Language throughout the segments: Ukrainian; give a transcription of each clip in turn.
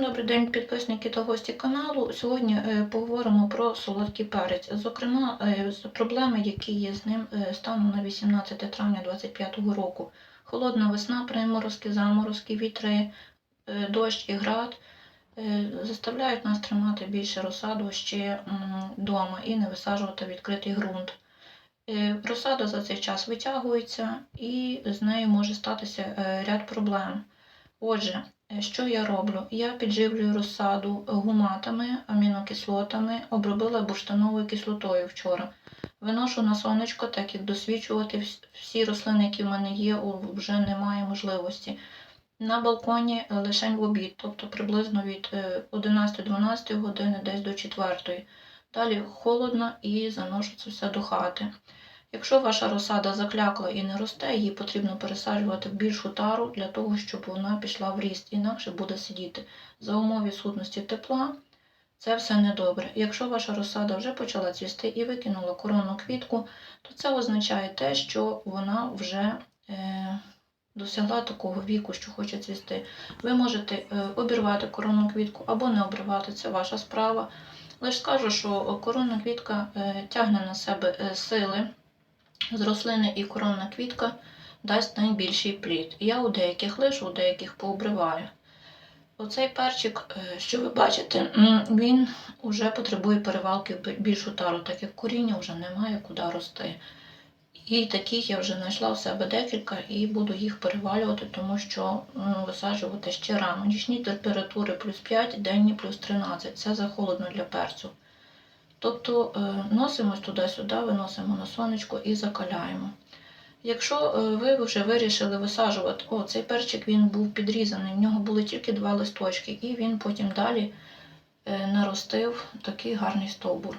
Добрий день, підписники та гості каналу. Сьогодні е, поговоримо про солодкий перець. Зокрема, е, проблеми, які є з ним е, станом на 18 травня 2025 року. Холодна весна, приморозки, заморозки, вітри, дощ і град заставляють нас тримати більше розсаду ще вдома і не висаджувати відкритий ґрунт. Розсада за цей час витягується і з нею може статися ряд проблем. Отже, Що я роблю? Я підживлюю розсаду гуматами, амінокислотами, обробила бурштановою кислотою вчора. Виношу на сонечко, так як досвідчувати всі рослини, які в мене є, вже немає можливості. На балконі е, лише в обід, тобто приблизно від е, 11-12 години десь до 4. Далі холодно і заношу це все до хати. Якщо ваша розсада заклякла і не росте, її потрібно пересаджувати в більшу тару для того, щоб вона пішла в ріст, інакше буде сидіти. За умов відсутності тепла це все недобре. Якщо ваша розсада вже почала цвісти і викинула коронну квітку, то це означає те, що вона вже е, досягла такого віку, що хоче цвісти. Ви можете е, обірвати коронну квітку або не обривати, це ваша справа. Лише скажу, що коронна квітка е, тягне на себе е, сили з рослини і коронна квітка дасть найбільший плід. Я у деяких лишу, у деяких пообриваю. Оцей перчик, е, що ви бачите, він вже потребує перевалки в бі- більшу тару, так як коріння вже немає куди рости. І таких я вже знайшла у себе декілька і буду їх перевалювати, тому що м, висаджувати ще рано. Нічні температури плюс 5, денні плюс 13. Це захолодно для перцю. Тобто е, носимось туди-сюди, виносимо на сонечко і закаляємо. Якщо е, ви вже вирішили висаджувати, о, цей перчик він був підрізаний, в нього були тільки два листочки, і він потім далі е, наростив такий гарний стовбур.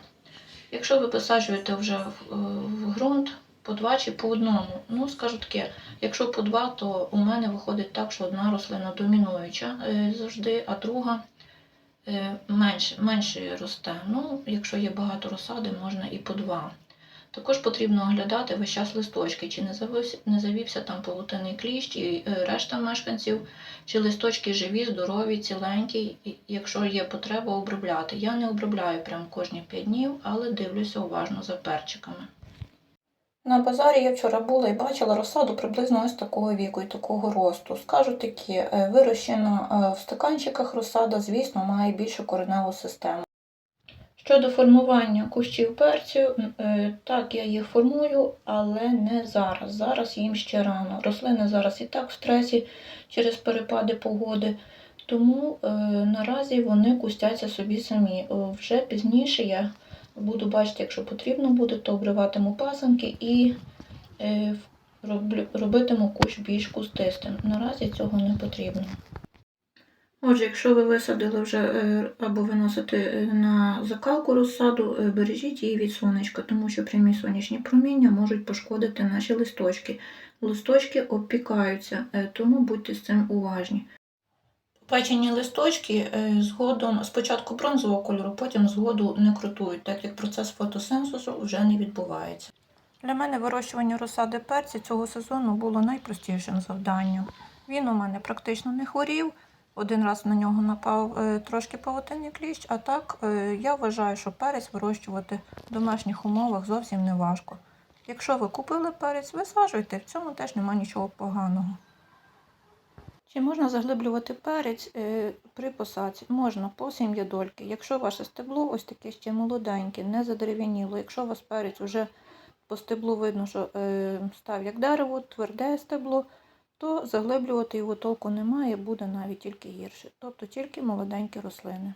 Якщо ви висаджуєте вже в, ґрунт по два чи по одному, ну скажу таке, якщо по два, то у мене виходить так, що одна рослина домінуюча завжди, а друга менше, менше росте. Ну, якщо є багато розсади, можна і по два. Також потрібно оглядати весь час листочки, чи не завився, не завівся там павутинний кліщ, і е, решта мешканців, чи листочки живі, здорові, ціленькі, якщо є потреба обробляти. Я не обробляю прям кожні 5 днів, але дивлюся уважно за перчиками. На базарі я вчора була і бачила розсаду приблизно ось такого віку і такого росту. Скажу такі, е, вирощена е, в стаканчиках розсада, звісно, має більшу кореневу систему. Щодо формування кущів перцю, е, так я їх формую, але не зараз. Зараз їм ще рано. Рослини зараз і так в стресі через перепади погоди, тому наразі вони кустяться собі самі. Вже пізніше я буду бачити, якщо потрібно буде, то обриватиму пасанки і е, робитиму кущ більш кустистим. Наразі цього не потрібно. Отже, якщо ви висадили вже е, або виносите е, на закалку розсаду, бережіть її від сонечка, тому що прямі сонячні проміння можуть пошкодити наші листочки. Листочки обпікаються, тому будьте з цим уважні. Печені листочки е, згодом спочатку бронзового кольору, потім згоду не крутують, так як процес фотосинтезу вже не відбувається. Для мене вирощування розсади перця цього сезону було найпростішим завданням. Він у мене практично не хворів. Один раз на нього напав е, трошки павутинний кліщ, а так е, я вважаю, що перець вирощувати в домашніх умовах зовсім не важко. Якщо ви купили перець, висаджуйте, в цьому теж немає нічого поганого. Чи можна заглиблювати перець е, при посадці? Можна по сім'ядольки. Якщо ваше стебло ось таке ще молоденьке, не задерев'яніло, якщо у вас перець вже по стеблу видно, що е, став як дерево, тверде стебло, то заглиблювати його толку немає, буде навіть тільки гірше. Тобто тільки молоденькі рослини.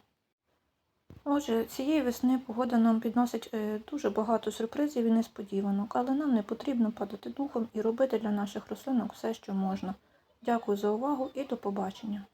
Отже, цієї весни погода нам підносить е, дуже багато сюрпризів і несподіванок, але нам не потрібно падати духом і робити для наших рослинок все, що можна. Дякую за увагу і до побачення!